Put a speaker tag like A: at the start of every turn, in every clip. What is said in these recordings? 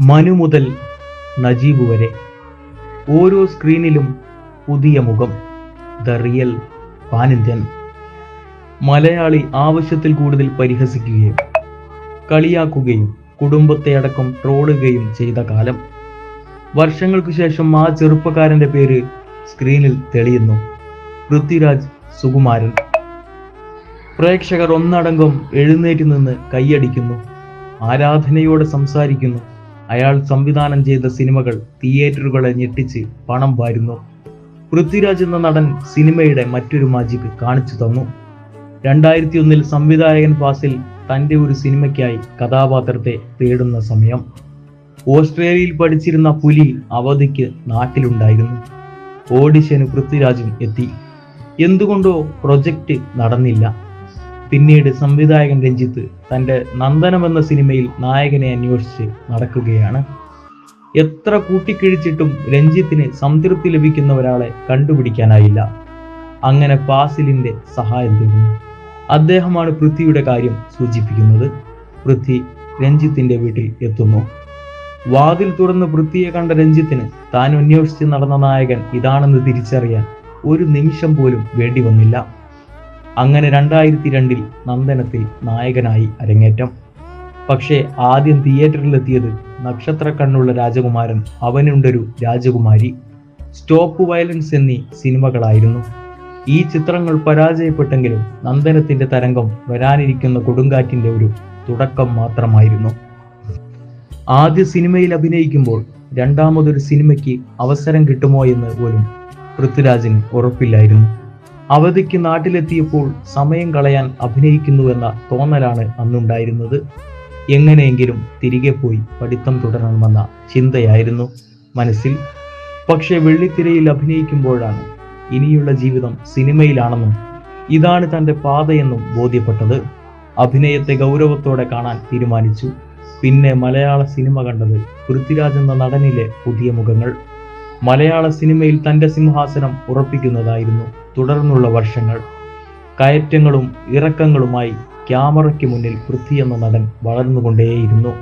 A: മനു മുതൽ നജീബ് വരെ. ഓരോ സ്ക്രീനിലും പുതിയ മുഖം. ദ റിയൽ പാനിന്ത്യൻ മലയാളി ആവശ്യത്തിൽ കൂടുതൽ പരിഹസിക്കുകയും കളിയാക്കുകയും കുടുംബത്തെ അടക്കം ട്രോളുകയും ചെയ്ത കാലം. വർഷങ്ങൾക്കു ശേഷം ആ ചെറുപ്പക്കാരന്റെ പേര് സ്ക്രീനിൽ തെളിയുന്നു. പൃഥ്വിരാജ് സുകുമാരൻ. പ്രേക്ഷകർ ഒന്നടങ്കം എഴുന്നേറ്റ് നിന്ന് കൈയടിക്കുന്നു. ആരാധനയോടെ സംസാരിക്കുന്നു. അയാൾ സംവിധാനം ചെയ്ത സിനിമകൾ തിയേറ്ററുകളെ ഞെട്ടിച്ച് പണം വാരുന്നു. പൃഥ്വിരാജ് എന്ന നടൻ സിനിമയുടെ മറ്റൊരു മാജിക് കാണിച്ചു തന്നു. രണ്ടായിരത്തി ഒന്നിൽ സംവിധായകൻ ഫാസിൽ തന്റെ ഒരു സിനിമയ്ക്കായി കഥാപാത്രത്തെ തേടുന്ന സമയം. ഓസ്ട്രേലിയയിൽ പഠിച്ചിരുന്ന പുലി അവധിക്ക് നാട്ടിലുണ്ടായിരുന്നു. ഓഡിഷന് പൃഥ്വിരാജും എത്തി. എന്തുകൊണ്ടോ പ്രൊജക്റ്റ് നടന്നില്ല. പിന്നീട് സംവിധായകൻ രഞ്ജിത്ത് തന്റെ നന്ദനം എന്ന സിനിമയിൽ നായകനെ അന്വേഷിച്ച് നടക്കുകയാണ്. എത്ര കൂട്ടിക്കിഴിച്ചിട്ടും രഞ്ജിത്തിന് സംതൃപ്തി ലഭിക്കുന്ന ഒരാളെ കണ്ടുപിടിക്കാനായില്ല. അങ്ങനെ പാസിലിന്റെ സഹായം തേടുന്നു. അദ്ദേഹമാണ് പൃഥ്വിയുടെ കാര്യം സൂചിപ്പിക്കുന്നത്. പൃഥ്വി രഞ്ജിത്തിന്റെ വീട്ടിൽ എത്തുന്നു. വാതിൽ തുറന്ന് പൃഥ്വിയെ കണ്ട രഞ്ജിത്തിന് താൻ അന്വേഷിച്ച് നടന്ന നായകൻ ഇതാണെന്ന് തിരിച്ചറിയാൻ ഒരു നിമിഷം പോലും വേണ്ടി വന്നില്ല. അങ്ങനെ രണ്ടായിരത്തി രണ്ടിൽ നന്ദനത്തിൽ നായകനായി അരങ്ങേറ്റം. പക്ഷേ ആദ്യം തിയേറ്ററിലെത്തിയത് നക്ഷത്ര കണ്ണുള്ള രാജകുമാരൻ അവനുണ്ടൊരു രാജകുമാരി. സ്റ്റോപ്പ് വയലൻസ് എന്നീ സിനിമകളായിരുന്നു. ഈ ചിത്രങ്ങൾ പരാജയപ്പെട്ടെങ്കിലും നന്ദനത്തിന്റെ തരംഗം വരാനിരിക്കുന്ന കൊടുങ്കാറ്റിന്റെ ഒരു തുടക്കം മാത്രമായിരുന്നു. ആദ്യ സിനിമയിൽ അഭിനയിക്കുമ്പോൾ രണ്ടാമതൊരു സിനിമയ്ക്ക് അവസരം കിട്ടുമോ എന്ന് പോലും പൃഥ്വിരാജിന് ഉറപ്പില്ലായിരുന്നു. അവധിക്ക് നാട്ടിലെത്തിയപ്പോൾ സമയം കളയാൻ അഭിനയിക്കുന്നുവെന്ന തോന്നലാണ് അന്നുണ്ടായിരുന്നത്. എങ്ങനെയെങ്കിലും തിരികെ പോയി പഠിത്തം തുടരണമെന്ന ചിന്തയായിരുന്നു മനസ്സിൽ. പക്ഷെ വെള്ളിത്തിരയിൽ അഭിനയിക്കുമ്പോഴാണ് ഇനിയുള്ള ജീവിതം സിനിമയിലാണെന്നും ഇതാണ് തന്റെ പാതയെന്നും ബോധ്യപ്പെട്ടത്. അഭിനയത്തെ ഗൗരവത്തോടെ കാണാൻ തീരുമാനിച്ചു. പിന്നെ മലയാള സിനിമ കണ്ടത് പൃഥ്വിരാജ് എന്ന നടനിലെ പുതിയ മുഖങ്ങൾ. മലയാള സിനിമയിൽ തന്റെ സിംഹാസനം ഉറപ്പിക്കുന്നതായിരുന്നു. തുടർന്നുള്ള വർഷങ്ങൾ. കയറ്റങ്ങളും ഇറക്കങ്ങളുമായി ക്യാമറയ്ക്ക് മുന്നിൽ പൃഥ്വി എന്ന നടൻ വളർന്നുകൊണ്ടേയിരുന്നു.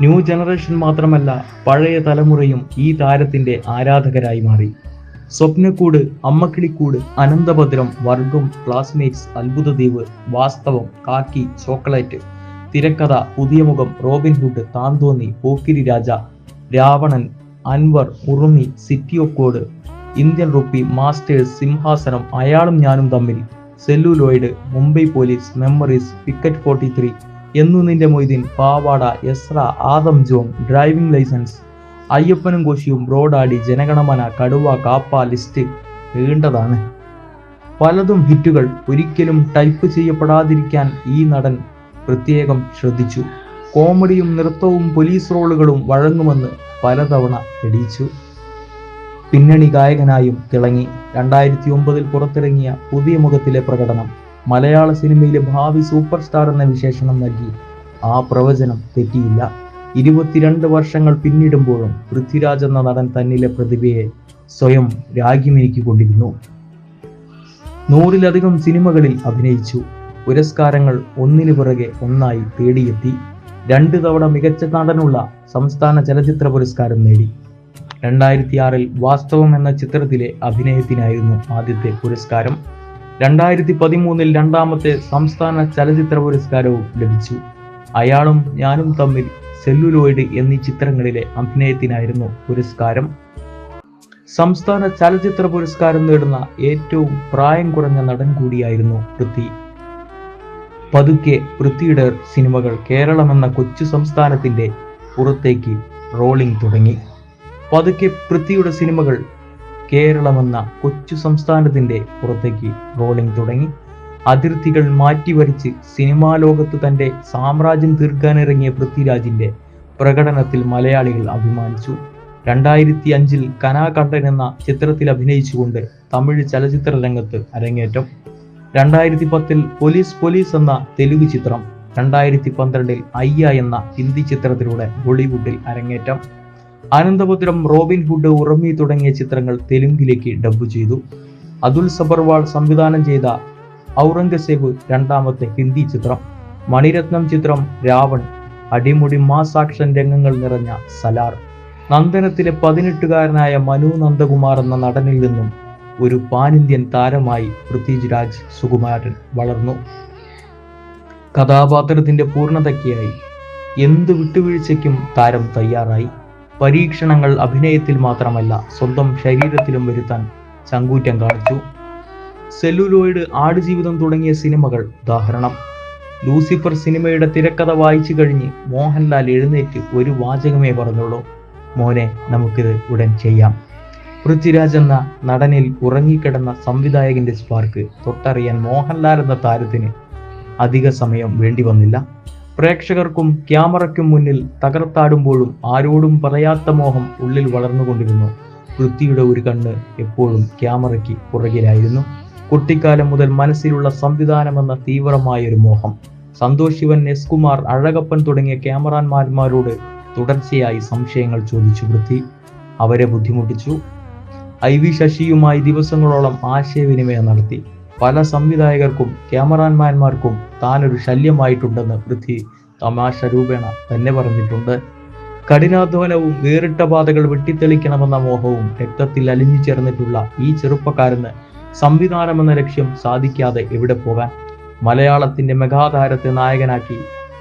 A: ന്യൂ ജനറേഷൻ മാത്രമല്ല പഴയ തലമുറയും ഈ താരത്തിന്റെ ആരാധകരായി മാറി. സ്വപ്നക്കൂട് അമ്മക്കിളിക്കൂട് അനന്തഭദ്രം വർഗം ക്ലാസ്മേറ്റ്സ് അത്ഭുതദ്വീപ് വാസ്തവം കാക്കി ചോക്ലേറ്റ് തിരക്കഥ പുതിയ മുഖം Robin Hood Thanthonni Pokkiri Raja Raavanan Anwar Urumi City of God Indian Rupee Masters Simhasanam അയാളും ഞാനും തമ്മിൽ. Celluloid Mumbai Police Memories Picket Forty Three Ennu Ninte Moideen Pavada Ezra Adam John Driving Licence അയ്യപ്പനും കോശിയും ബ്രോഡാടി ജനഗണമന കടുവ KAAPA list നീണ്ടതാണ് പലതും ഹിറ്റുകൾ ഒരിക്കലും type ചെയ്യപ്പെടാതിരിക്കാൻ ഈ നടൻ പ്രത്യേകം ശ്രദ്ധിച്ചു. കോമഡിയും നൃത്തവും പോലീസ് റോളുകളും വഴങ്ങുമെന്ന് പലതവണ തെളിയിച്ചു. പിന്നണി ഗായകനായും തിളങ്ങി. രണ്ടായിരത്തി ഒമ്പതിൽ പുറത്തിറങ്ങിയ പുതിയ മുഖത്തിലെ പ്രകടനം മലയാള സിനിമയിലെ ഭാവി സൂപ്പർ സ്റ്റാർ എന്ന വിശേഷണം നൽകി. ആ പ്രവചനം തെറ്റിയില്ല. ഇരുപത്തിരണ്ട് വർഷങ്ങൾ പിന്നിടുമ്പോഴും പൃഥ്വിരാജ് എന്ന നടൻ തന്നിലെ പ്രതിഭയെ സ്വയം രാഗിമിനിക്കൊണ്ടിരുന്നു നൂറിലധികം സിനിമകളിൽ അഭിനയിച്ചു. പുരസ്കാരങ്ങൾ ഒന്നിനു പിറകെ ഒന്നായി തേടിയെത്തി. രണ്ട് തവണ മികച്ച നടനുള്ള സംസ്ഥാന ചലച്ചിത്ര പുരസ്കാരം നേടി. രണ്ടായിരത്തി ആറിൽ വാസ്തവം എന്ന ചിത്രത്തിലെ അഭിനയത്തിനായിരുന്നു ആദ്യത്തെ പുരസ്കാരം. രണ്ടായിരത്തി പതിമൂന്നിൽ രണ്ടാമത്തെ സംസ്ഥാന ചലച്ചിത്ര പുരസ്കാരവും ലഭിച്ചു. അയാളും ഞാനും തമ്മിൽ സെല്ലുലോയിഡ് എന്നീ ചിത്രങ്ങളിലെ അഭിനയത്തിനായിരുന്നു പുരസ്കാരം. സംസ്ഥാന ചലച്ചിത്ര പുരസ്കാരം നേടുന്ന ഏറ്റവും പ്രായം കുറഞ്ഞ നടൻ കൂടിയായിരുന്നു പൃഥ്വി. പതുക്കെ പൃഥ്വിയുടെ സിനിമകൾ കേരളം എന്ന കൊച്ചു സംസ്ഥാനത്തിന്റെ പുറത്തേക്ക് റോളിംഗ് തുടങ്ങി. പതുക്കെ പൃഥ്വിയുടെ സിനിമകൾ കേരളമെന്ന കൊച്ചു സംസ്ഥാനത്തിന്റെ പുറത്തേക്ക് റോളിംഗ് തുടങ്ങി. അതിർത്തികൾ മാറ്റിവരിച്ച് സിനിമാ ലോകത്ത് തന്റെ സാമ്രാജ്യം തീർക്കാനിറങ്ങിയ പൃഥ്വിരാജിന്റെ പ്രകടനത്തിൽ മലയാളികൾ അഭിമാനിച്ചു. രണ്ടായിരത്തി അഞ്ചിൽ കനാകണ്ഠൻ എന്ന ചിത്രത്തിൽ അഭിനയിച്ചുകൊണ്ട് തമിഴ് ചലച്ചിത്ര രംഗത്ത് അരങ്ങേറ്റം. രണ്ടായിരത്തി പത്തിൽ പോലീസ് പോലീസ് എന്ന തെലുഗു ചിത്രം. രണ്ടായിരത്തി പന്ത്രണ്ടിൽ അയ്യ എന്ന ഹിന്ദി ചിത്രത്തിലൂടെ ബോളിവുഡിൽ അരങ്ങേറ്റം. അനന്തപുരം റോബിൻ ഹുഡ് ഉറമി തുടങ്ങിയ ചിത്രങ്ങൾ തെലുങ്കിലേക്ക് ഡബ് ചെയ്തു. അതുൽ സബർവാൾ സംവിധാനം ചെയ്ത ഔറംഗസേബ് രണ്ടാമത്തെ ഹിന്ദി ചിത്രം. മണിരത്നം ചിത്രം രാവൺ അടിമുടി മാസാക്ഷൻ രംഗങ്ങൾ നിറഞ്ഞ സലാർ. നന്ദനത്തിലെ പതിനെട്ടുകാരനായ മനു നന്ദകുമാർ എന്ന നടനിൽ നിന്നും ഒരു പാൻ ഇന്ത്യൻ താരമായി രാജ് സുകുമാരൻ വളർന്നു. കഥാപാത്രത്തിന്റെ പൂർണതയ്ക്കായി എന്ത് വിട്ടുവീഴ്ചയ്ക്കും താരം തയ്യാറായി. പരീക്ഷണങ്ങൾ അഭിനയത്തിൽ മാത്രമല്ല സ്വന്തം ശരീരത്തിലും വരുത്താൻ ചങ്കൂറ്റം കാണിച്ചു. സെല്ലുലോയിഡ് ആടുജീവിതം തുടങ്ങിയ സിനിമകൾ ഉദാഹരണം. ലൂസിഫർ സിനിമയുടെ തിരക്കഥ വായിച്ചു കഴിഞ്ഞ് മോഹൻലാൽ എഴുന്നേറ്റ് ഒരു വാചകമേ പറഞ്ഞുള്ളൂ. മോനെ നമുക്കിത് ഉടൻ ചെയ്യാം. പൃഥ്വിരാജ് എന്ന നടനിൽ ഉറങ്ങിക്കിടന്ന സംവിധായകന്റെ സ്പാർക്ക് തൊട്ടറിയാൻ മോഹൻലാൽ എന്ന താരത്തിന് അധിക സമയം വേണ്ടി വന്നില്ല. പ്രേക്ഷകർക്കും ക്യാമറയ്ക്കും മുന്നിൽ തകർത്താടുമ്പോഴും ആരോടും പറയാത്ത മോഹം ഉള്ളിൽ വളർന്നുകൊണ്ടിരുന്നു. പൃഥ്വിയുടെ ഒരു കണ്ണ് എപ്പോഴും ക്യാമറയ്ക്ക് പുറകിലായിരുന്നു. കുട്ടിക്കാലം മുതൽ മനസ്സിലുള്ള സംവിധാനമെന്ന തീവ്രമായൊരു മോഹം. സന്തോഷ് ശിവൻ എസ് കുമാർ അഴകപ്പൻ തുടങ്ങിയ ക്യാമറാന്മാന്മാരോട് തുടർച്ചയായി സംശയങ്ങൾ ചോദിച്ചു പൃഥ്വി. അവരെ ബുദ്ധിമുട്ടിച്ചു. ഐ വി ശശിയുമായി ദിവസങ്ങളോളം ആശയവിനിമയം നടത്തി. പല സംവിധായകർക്കും ക്യാമറാമാൻമാർക്കും താനൊരു ശല്യമായിട്ടുണ്ടെന്ന് പൃഥ്വി തമാശ രൂപേണ തന്നെ പറഞ്ഞിട്ടുണ്ട്. കഠിനാധ്വാനവും വേറിട്ട പാതകൾ വെട്ടിത്തെളിക്കണമെന്ന മോഹവും രക്തത്തിൽ അലിഞ്ഞു ചേർന്നിട്ടുള്ള ഈ ചെറുപ്പക്കാരന് സംവിധാനമെന്ന ലക്ഷ്യം സാധിക്കാതെ എവിടെ പോകാൻ? മലയാളത്തിന്റെ മെഗാതാരത്തെ നായകനാക്കി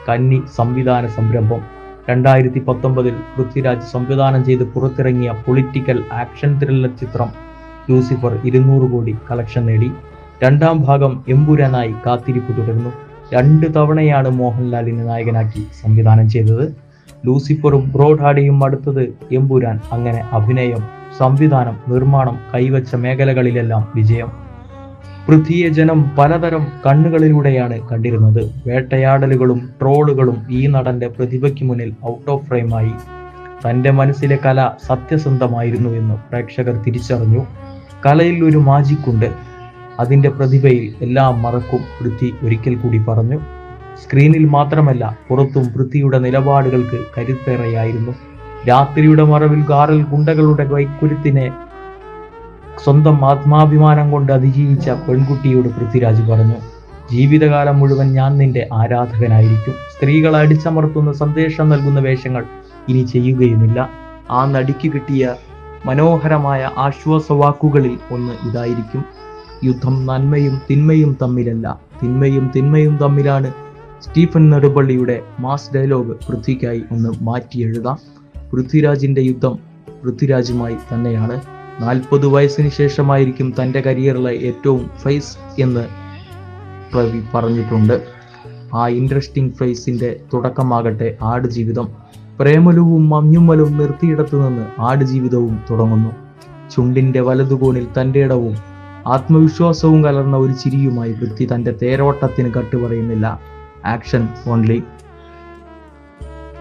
A: കന്നി സംവിധാന സംരംഭം. രണ്ടായിരത്തി പത്തൊമ്പതിൽ പൃഥ്വിരാജ് സംവിധാനം ചെയ്ത് പുറത്തിറങ്ങിയ പൊളിറ്റിക്കൽ ആക്ഷൻ ത്രില്ലർ ചിത്രം ലൂസിഫർ ഇരുന്നൂറ് കോടി കളക്ഷൻ നേടി. രണ്ടാം ഭാഗം എമ്പുരാനായി കാത്തിരിപ്പ് തുടരുന്നു. രണ്ട് തവണയാണ് മോഹൻലാലിനെ നായകനാക്കി സംവിധാനം ചെയ്തത്. ലൂസിഫറും ബ്രോഡാഡിയും അടുത്തത് എമ്പുരാൻ. അങ്ങനെ അഭിനയം സംവിധാനം നിർമ്മാണം കൈവച്ച മേഖലകളിലെല്ലാം വിജയം. പൃഥ്വിയെ ജനം പലതരം കണ്ണുകളിലൂടെയാണ് കണ്ടിരുന്നത്. വേട്ടയാടലുകളും ട്രോളുകളും ഈ നടന്റെ പ്രതിഭയ്ക്ക് മുന്നിൽ ഔട്ട് ഓഫ് ഫ്രെയിമായി തന്റെ മനസ്സിലെ കല സത്യസന്ധമായിരുന്നു എന്ന് പ്രേക്ഷകർ തിരിച്ചറിഞ്ഞു. കലയിൽ ഒരു മാജിക്കുണ്ട് അതിന്റെ പ്രതിഭയിൽ എല്ലാം മറക്കും പൃഥ്വി ഒരിക്കൽ കൂടി പറഞ്ഞു. സ്ക്രീനിൽ മാത്രമല്ല പുറത്തും പൃഥ്വിയുടെ നിലപാടുകൾക്ക് കരുത്തേറെയായിരുന്നു. രാത്രിയുടെ മറവിൽ കാറിൽ ഗുണ്ടകളുടെ വൈക്കുരുത്തിനെ സ്വന്തം ആത്മാഭിമാനം കൊണ്ട് അതിജീവിച്ച പെൺകുട്ടിയോട് പൃഥ്വിരാജ് പറഞ്ഞു ജീവിതകാലം മുഴുവൻ ഞാൻ നിന്റെ ആരാധകനായിരിക്കും. സ്ത്രീകളെ അടിച്ചമർത്തുന്ന സന്ദേശം നൽകുന്ന വേഷങ്ങൾ ഇനി ചെയ്യുകയുമില്ല. ആ നടിക്ക് കിട്ടിയ മനോഹരമായ ആശ്വാസവാക്കുകളിൽ ഒന്ന് ഇതായിരിക്കും. യുദ്ധം നന്മയും തിന്മയും തമ്മിലല്ല. തിന്മയും തിന്മയും തമ്മിലാണ് സ്റ്റീഫൻ നെടുപള്ളിയുടെ മാസ് ഡയലോഗ് പൃഥ്വിക്കായി ഒന്ന് മാറ്റി എഴുതാം. പൃഥ്വിരാജിന്റെ യുദ്ധം പൃഥ്വിരാജുമായി തന്നെയാണ്. നാൽപ്പത് വയസ്സിന് ശേഷമായിരിക്കും തന്റെ കരിയറിലെ ഏറ്റവും ഫേസ് എന്ന് പ്രവി പറഞ്ഞിട്ടുണ്ട്. ആ ഇൻട്രസ്റ്റിംഗ് ഫേസിന്റെ തുടക്കമാകട്ടെ ആടുജീവിതം പ്രേമലുവും മഞ്ഞുമ്മലും നിർത്തിയിടത്തു നിന്ന് ആടുജീവിതവും തുടങ്ങുന്നു. ചുണ്ടിന്റെ വലതുകോണിൽ തന്റെ ഇടവും ആത്മവിശ്വാസവും കലർന്ന ഒരു ചിരിയുമായി വൃത്തി തന്റെ തേരോട്ടത്തിന് കട്ടുപറയുന്നില്ല. Action only